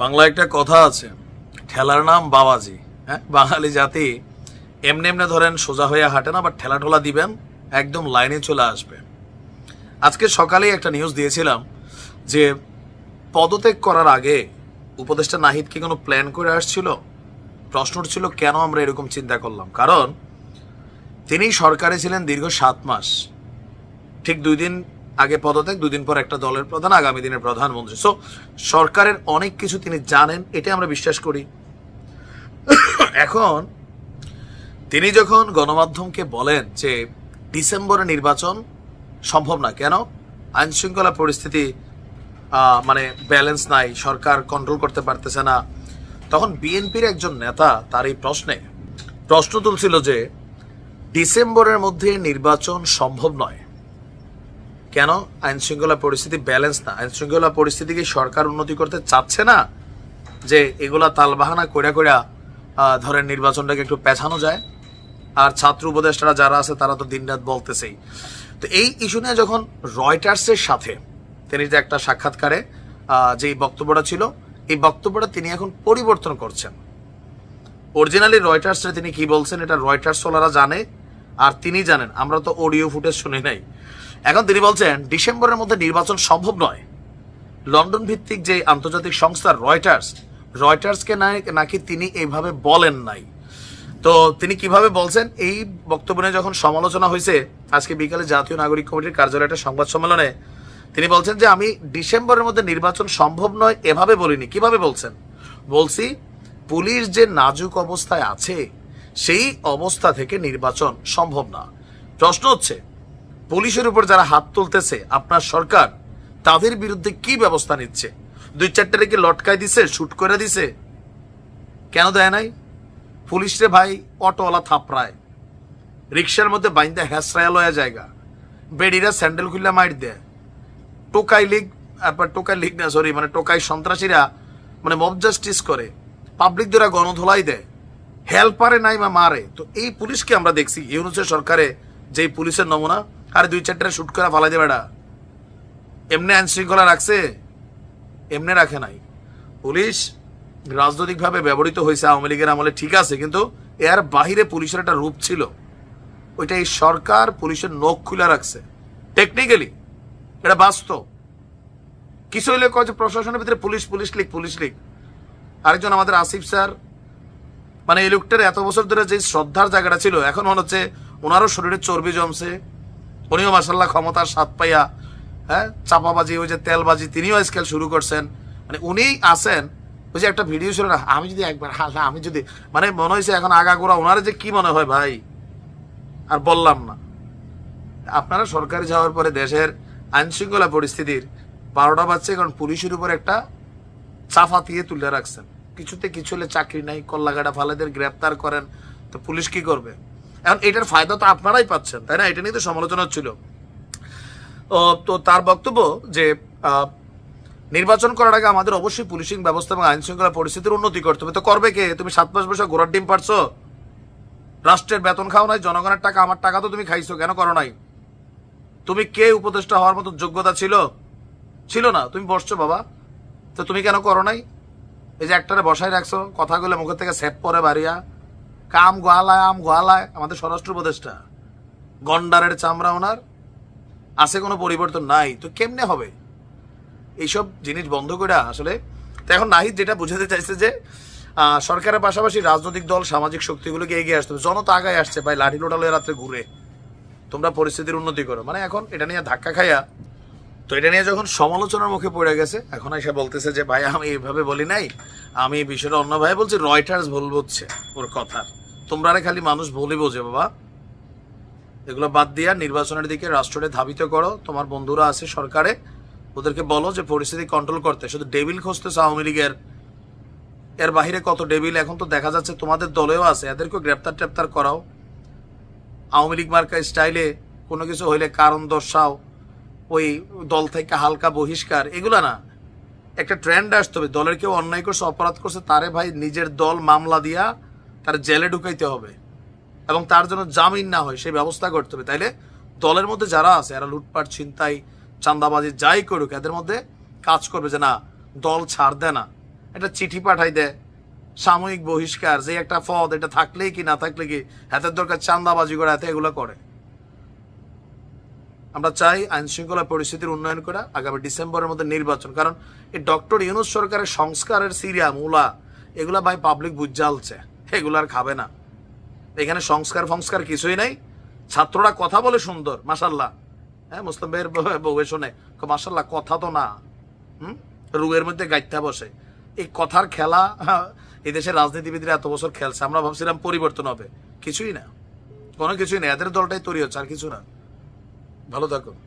বাংলা একটা কথা আছে, ঠেলার নাম বাবাজি হ্যাঁ? বাঙালি জাতি এমনি এমনি ধরেন সোজা হয়ে হাঁটে না, বা ঠেলা ঠোলা দিবেন, একদম লাইনে চলে আসবে। আজকে সকালেই একটা নিউজ দিয়েছিলাম যে পদত্যাগ করার আগে উপদেষ্টা নাহিদ কি কোনো প্ল্যান করে আসছিল? প্রশ্ন ছিল কেন আমরা এরকম চিন্তা করলাম? কারণ তিনি সরকারে ছিলেন দীর্ঘ সাত মাস। ঠিক দুই দিন আগে পদত্যাগ, দুদিন পর একটা দলের প্রধান, আগামী দিনের প্রধানমন্ত্রী। সো সরকারের অনেক কিছু তিনি জানেন, এটাই আমরা বিশ্বাস করি। এখন, তিনি যখন গণমাধ্যমকে বলেন যে ডিসেম্বরে নির্বাচন সম্ভব না কেন? আইন শৃঙ্খলা পরিস্থিতি মানে ব্যালেন্স নাই, সরকার কন্ট্রোল করতে পারতেছে না, তখন বিএনপির একজন নেতা তার এই প্রশ্নে প্রশ্ন তুলছিল যে ডিসেম্বরের মধ্যে নির্বাচন সম্ভব নয়। কেন আইনশৃঙ্খলা পরিস্থিতি ব্যালেন্স না? আইন শৃঙ্খলা পরিস্থিতিকে সরকার উন্নতি করতে চাচ্ছে না? যে এগুলা তালবাহানা কইরা আহ, ধরেন নির্বাচনটাকে একটু পেছানো যায়? আর ছাত্র উপদেষ্টারা যারা আছে তারা তো দিনরাত বলতেছেই। তো এই ইস্যু নিয়ে যখন রয়টার্সের সাথে তিনি যে একটা সাক্ষাৎকারে যে বক্তব্যটা ছিল এই বক্তব্যটা তিনি এখন পরিবর্তন করছেন। অরিজিনালি রয়টার্সে তিনি কি বলছেন এটা রয়টার্স ওলারা জানে আর তিনি জানেন, আমরা তো অডিও ফুটেজ শুনি নাই। এখন তিনি বলছেন, ডিসেম্বরের মধ্যে নির্বাচন সম্ভব নয়। লন্ডন ভিত্তিক যে আন্তর্জাতিক সংস্থা রয়টার্স, রয়টার্সকে নাকি তিনি এইভাবে বলেন নাই? তো তিনি কীভাবে বলছেন? এই বক্তব্য নিয়ে যখন সমালোচনা হয়েছে, আজকে বিকালে জাতীয় নাগরিক কমিটির কার্যালয়ে একটা সংবাদ সম্মেলনে, তিনি বলছেন যে, আমি ডিসেম্বরের মধ্যে নির্বাচন সম্ভব নয়, এভাবে বলিনি। কীভাবে বলছেন? বলছি, পুলিশ যে নাজুক অবস্থায় আছে সেই অবস্থা থেকে নির্বাচন সম্ভব না। প্রশ্ন হচ্ছে, পুলিশের উপর যারা হাত তুলতেছে, আপনার সরকার তাদের বিরুদ্ধে কি ব্যবস্থা নিচ্ছে? দুই চারটে রেখে লটকায় দিছে, শুট করে দিছে? কেন দেয় নাই? পুলিশরে ভাই অটোওয়ালা থাপড়ায়। রিক্সার মধ্যে বাইন্দা হ্যাসরায়া লয়া জায়গা। বেডিরা স্যান্ডেল খুললে মাইর দেয়। টোকাই লিগ আপনার টোকাই লিগ না সরি মানে টোকাই সন্ত্রাসীরা মানে মব জাস্টিস করে। পাবলিক দ্বারা গণধোলাই দেয়। হেল্পারে নাই বা মারে। তো এই পুলিশকে আমরা দেখছি। ইউনুসের সরকারে যে পুলিশের নমুনা, আর দুই চারটা শুট করে ফালাই দেবে এমনি আইন শৃঙ্খলা রাখছে, এমনি রাখে নাই। পুলিশ রাজনৈতিকভাবে ব্যবহৃত হয়েছে, আওয়ামী লীগের আমলে ঠিক আছে, কিন্তু এর বাহিরে পুলিশের একটা রূপ ছিল। ওইটা এই সরকার পুলিশের নখ খুলে রাখছে। টেকনিক্যালি এটা বাস্তব। কিছু হইলে কয় যে প্রশাসনের ভিতরে police police league police league. আরেকজন আমাদের আসিফ স্যার মানে এই লোকটার এত বছর ধরে যে শ্রদ্ধার জায়গাটা ছিল, এখন মনে হচ্ছে ওনারও শরীরে চর্বি জমছে। উনিও মাসাল্লাহ ক্ষমতার স্বাদ পাইয়া হ্যাঁ চাপাবাজি, ওই যে তেলবাজি, তিনিও আজকাল শুরু করছেন। মানে উনি আসেন ওই যে একটা ভিডিও ছিল না, আমি যদি একবার হাসা আমি যদি মানে মনে হয়েছে এখন আগাগোড়া ওনারা যে কি মনে হয় ভাই? আর বললাম না। আপনারা সরকারি যাওয়ার পরে দেশের আইন শৃঙ্খলা পরিস্থিতির বারোটা বাজছে, কারণ পুলিশের উপর একটা চাফা দিয়ে তুলে রাখছেন। কিছুতে কিছু হলে চাকরি নাই, কল্লাগাড়া ফালেদের গ্রেপ্তার করেন, তো পুলিশ কি করবে? এখন এটার ফায়দা তো আপনারাই পাচ্ছেন, তাই না? এটা নিয়ে তো সমালোচনা ছিল তো তার বক্তব্য যে নির্বাচন করার আগে আমাদের অবশ্যই পুলিশিং ব্যবস্থা এবং আইন শৃঙ্খলা পরিস্থিতির উন্নতি করতে হবে। তো করবে কে? তুমি সাত মাস বসে ঘোড়ার ডিম পারছ রাষ্ট্রের বেতন খাও নাই, জনগণের টাকা, আমার টাকা তো তুমি খাইছো, কেন করো নাই? তুমি কে উপদেষ্টা হওয়ার মতো যোগ্যতা ছিল? ছিল না। তুমি বসছো বাবা। তো তুমি কেন করো নাই? এই যে একটারে বসায় রাখছো কথাগুলো মুখের থেকে সেপ পরে বাড়িয়া। কাম গোয়ালায় আম গোয়ালায় আমাদের স্বরাষ্ট্র উপদেষ্টা। গন্ডারের চামড়া ওনার। আছে কোনো পরিবর্তন নাই, তো কেমনে হবে? এইসব জিনিস বন্ধ করে আসলে, তো এখন নাহিদ যেটা বুঝাতে চাইছে যে সরকারের পাশাপাশি রাজনৈতিক দল, সামাজিক শক্তিগুলোকে এগিয়ে আসতে হবে। জনতা আগায় আসছে, ভাই লাঠি লোটালে রাত্রে ঘুরে। তোমরা পরিস্থিতির উন্নতি করো। মানে এখন এটা নিয়ে ধাক্কা খাইয়া তো এটা নিয়ে যখন সমালোচনার মুখে পড়ে গেছে, এখন এসে বলতেছে যে, ভাই, আমি এইভাবে বলি নাই। আমি বিষয়টা অন্য ভাই বলছি রয়টার্স ভুল বুঝছে ওর কথার তোমরা খালি মানুষ ভুলই বোঝে, বাবা। এগুলো বাদ দিয়া নির্বাচনের দিকে রাষ্ট্রটা ধাবিত করো। তোমার বন্ধুরা আছে সরকারে, ওদেরকে বলো যে পরিস্থিতি কন্ট্রোল করতে। শুধু ডেবিল খুঁজতেছে আওয়ামী লীগের। এর বাহিরে কত ডেবিল এখন তো দেখা যাচ্ছে তোমাদের দলেও আছে। এদেরকেও গ্রেপ্তার টেপ্তার করাও। আওয়ামী লীগ মার্কা স্টাইলে কোনো কিছু হইলে কারণ দর্শাও। ওই দল থেকে হালকা বহিষ্কার, এগুলা না। একটা ট্রেন্ড আসতে হবে, দলের কেউ অন্যায় করছে, অপরাধ করছে, তারে ভাই নিজের দল মামলা দিয়া তার জেলে ঢুকাইতে হবে। এবং তার জন্য জামিন না হয় সেই ব্যবস্থা করতে হবে। তাইলে দলের মধ্যে যারা আছে, এরা লুটপাট, ছিনতাই চান্দাবাজি যাই করুক, এদের মধ্যে কাজ করবে যে না, দল ছাড় দেয় না। একটা চিঠি পাঠাই দেয় সাময়িক বহিষ্কার, যে একটা পদ এটা থাকলেই কি না থাকলে কি, হাতের দরকার চান্দাবাজি করে হাতে এগুলো করে। আমরা চাই আইন শৃঙ্খলা পরিস্থিতির উন্নয়ন করা আগামী ডিসেম্বরের মধ্যে নির্বাচন। কারণ এই ডক্টর ইউনুস সরকারের সংস্কারের সিরিয়া মূলা এগুলা ভাই পাবলিক বুঝালছে এগুলো আর খাবে না। এখানে সংস্কার ফংস্কার কিছুই নাই। ছাত্ররা কথা বলে সুন্দর মাসাল্লাহ হ্যাঁ মুসলিম ভাইয়ের বউ- শোনে মাসাল্লাহ কথা তো না। হুম? রুয়ের মধ্যে গাইতে বসে। এই কথার খেলা হ্যাঁ, এই দেশের রাজনীতিবিদরা এত বছর খেলছে আমরা ভাবছিলাম পরিবর্তন হবে। কিছুই না। কোনো কিছুই নেই এদের দলটাই তৈরি হচ্ছে আর কিছু না। ভালো থাকুন।